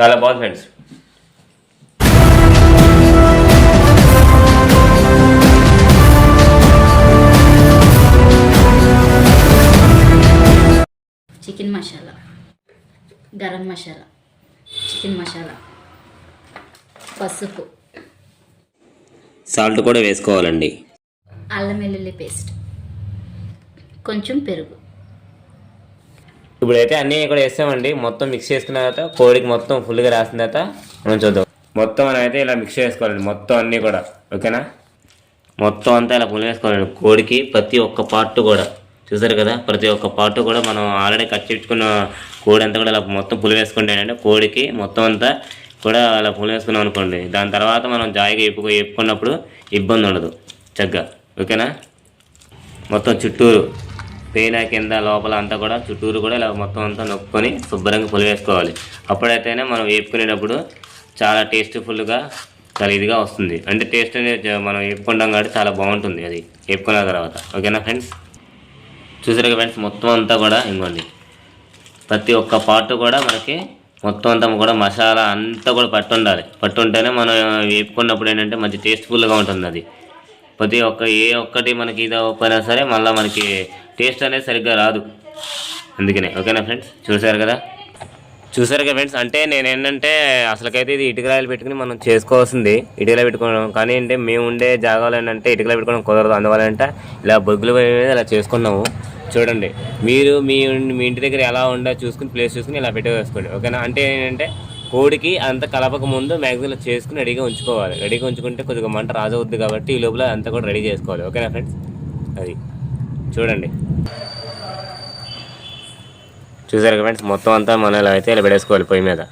చాలా బాగుంది friends. Chicken masala. Garam masala. Chicken masala. పసుపు. సాల్ట్ కూడా వేసుకోవాలండి. అల్లం వెల్లుల్లి పేస్ట్. కొంచెం పెరుగు. ఇప్పుడైతే అన్నీ కూడా వేస్తామండి. మొత్తం మిక్స్ చేసుకున్న తర్వాత కోడికి మొత్తం ఫుల్గా రాసిన తర్వాత మనం చూద్దాం. మొత్తం మనం అయితే ఇలా మిక్స్ చేసుకోవాలండి. మొత్తం అన్నీ కూడా. ఓకేనా మొత్తం అంతా ఇలా పులి వేసుకోవాలండి. కోడికి ప్రతి ఒక్క పార్ట్ కూడా. చూసారు కదా? ప్రతి ఒక్క పార్ట్ కూడా మనం ఆల్రెడీ కట్ చేసుకున్న కోడి అంతా కూడా ఇలా మొత్తం పులి వేసుకుంటానండి కోడికి మొత్తం అంతా కూడా అలా పులి వేసుకున్నాం అనుకోండి. దాని తర్వాత మనం జాయిగా ఎప్పుకు ఎప్పుకున్నప్పుడు ఇబ్బంది ఉండదు. చక్కగా. ఓకేనా మొత్తం చుట్టూరు. పేన కింద లోపల అంతా కూడా చుట్టూరు కూడా ఇలా మొత్తం అంతా నొక్కొని శుభ్రంగా పులివేసుకోవాలి అప్పుడైతేనే మనం వేపుకునేటప్పుడు చాలా టేస్ట్ఫుల్గా చాలా ఇదిగా వస్తుంది. అంటే టేస్ట్ అనేది మనం వేపుకుంటాం కాబట్టి చాలా బాగుంటుంది అది వేపుకున్న తర్వాత. ఓకేనా ఫ్రెండ్స్? చూసారుగా ఫ్రెండ్స్ మొత్తం అంతా కూడా ఇంకోండి. ప్రతి ఒక్క పార్ట్ కూడా మనకి మొత్తం అంతా కూడా మసాలా అంతా కూడా పట్టు ఉండాలి పట్టు ఉంటేనే మనం వేపుకున్నప్పుడు ఏంటంటే మంచి టేస్ట్ఫుల్గా ఉంటుంది అది. ప్రతి ఒక్క ఏ ఒక్కటి మనకి ఇది అవ్వకపోయినా సరే మళ్ళీ మనకి టేస్ట్ అనేది సరిగ్గా రాదు. అందుకనే ఓకేనా ఫ్రెండ్స్? చూసారు కదా? చూసారు కదా ఫ్రెండ్స్? అంటే నేను ఏంటంటే అసలుకైతే ఇది ఇటుకరాయలు పెట్టుకుని మనం చేసుకోవాల్సింది ఇటుకలో పెట్టుకోవడం. కానీ అంటే మేము ఉండే జాగాలు ఏంటంటే ఇటుకలో పెట్టుకోవడం కుదరదు. అందువల్ల అంటే ఇలా బొగ్గులు ఇలా చేసుకున్నాము. చూడండి మీరు మీ మీ ఇంటి దగ్గర ఎలా ఉందో చూసుకుని ప్లేస్ చూసుకుని ఇలా పెట్టేసుకోండి ఓకేనా? అంటే ఏంటంటే కోడికి అంత కలపక ముందు మ్యాక్సిమం చేసుకుని రెడీగా ఉంచుకోవాలి. రెడీగా ఉంచుకుంటే కొద్దిగా మంట రాజవుద్ది కాబట్టి ఈ లోపల అంతా కూడా రెడీ చేసుకోవాలి. ఓకేనా ఫ్రెండ్స్? అది. చూడండి. చూసారు ఫ్రెండ్స్ మొత్తం అంతా మనం ఇలా అయితే ఇలా పెట్టేసుకోవాలి పొయ్యి మీద.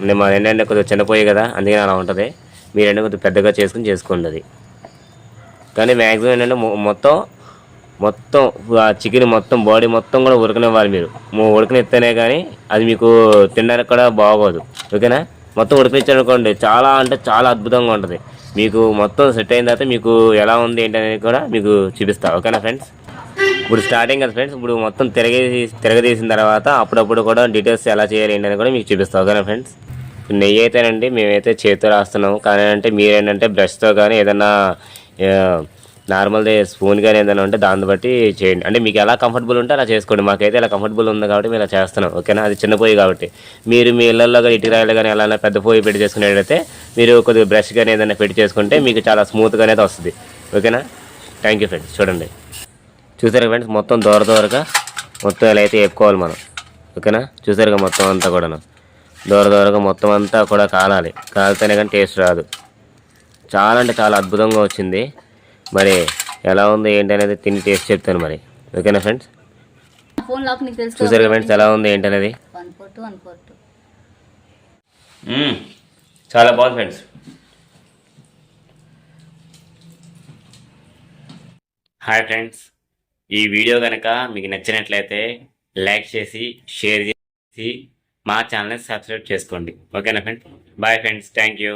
అంటే మాది ఏంటంటే కొద్దిగా చిన్న పొయ్యి కదా అందుకని అలా ఉంటుంది. మీరంటే కొద్దిగా పెద్దగా చేసుకుని చేసుకోండి అది. కానీ మ్యాక్సిమం ఏంటంటే మొత్తం మొత్తం ఆ చికెన్ మొత్తం బాడీ మొత్తం కూడా ఉడకనివ్వాలి మీరు. ఉడకనిస్తేనే కానీ అది మీకు తినడానికి కూడా బాగోదు. ఓకేనా? మొత్తం ఉడిపించారనుకోండి చాలా అంటే చాలా అద్భుతంగా ఉంటుంది. మీకు మొత్తం సెట్ అయిన తర్వాత మీకు ఎలా ఉంది ఏంటి అనేది కూడా మీకు చూపిస్తా ఓకేనా ఫ్రెండ్స్ ఇప్పుడు స్టార్టింగ్ కదా ఫ్రెండ్స్ ఇప్పుడు మొత్తం తిరగేసి తిరగదీసిన తర్వాత అప్పుడప్పుడు కూడా డీటెయిల్స్ ఎలా చేయాలి ఏంటని కూడా మీకు చూపిస్తాం ఓకేనా ఫ్రెండ్స్ నెయ్యి అయితేనండి మేమైతే చేతితో రాస్తున్నాము. కానీ అంటే మీరేంటంటే బ్రష్తో కానీ ఏదన్నా నార్మల్ది స్పూన్ కానీ ఏదైనా ఉంటే దాన్ని బట్టి చేయండి. అంటే మీకు ఎలా కంఫర్టబుల్ ఉంటే అలా చేసుకోండి. మాకైతే ఇలా కంఫర్టబుల్ ఉంది కాబట్టి మేము ఇలా చేస్తున్నాం. ఓకేనా? అది చిన్న పొయ్యి కాబట్టి. మీరు మీ ఇళ్ళల్లో కానీ ఇటు రాయలు కానీ ఎలా పెద్ద పొయ్యి పెట్టి చేసుకునేటైతే మీరు కొద్దిగా బ్రష్ కానీ ఏదైనా పెట్టి చేసుకుంటే మీకు చాలా స్మూత్గా అనేది వస్తుంది. ఓకేనా? థ్యాంక్ యూ ఫ్రెండ్స్ చూడండి. చూసారు ఫ్రెండ్స్ మొత్తం దూర దూరగా మొత్తం ఇలా అయితే వేపుకోవాలి మనం. ఓకేనా? చూసారుగా మొత్తం అంతా కూడాను. దూర దూరగా మొత్తం అంతా కూడా కాలాలి. కాలితేనే కానీ టేస్ట్ రాదు. చాలా అంటే చాలా అద్భుతంగా వచ్చింది. మరి ఎలా ఉంది ఏంటి అనేది తిని టేస్ట్ చెప్తాను మరి. ఓకేనా ఫ్రెండ్స్ ఫోన్ లాక్ నీకు తెలుసు చూసారు ఫ్రెండ్స్ ఎలా ఉంది ఏంటి అనేది? One four two one four two. చాలా బాగుంది ఫ్రెండ్స్ హాయ్ ఫ్రెండ్స్ ఈ వీడియో కనుక మీకు నచ్చినట్లయితే లైక్ చేసి షేర్ చేసి మా ఛానల్ని సబ్స్క్రైబ్ చేసుకోండి. ఓకేనా friends bye friends thank you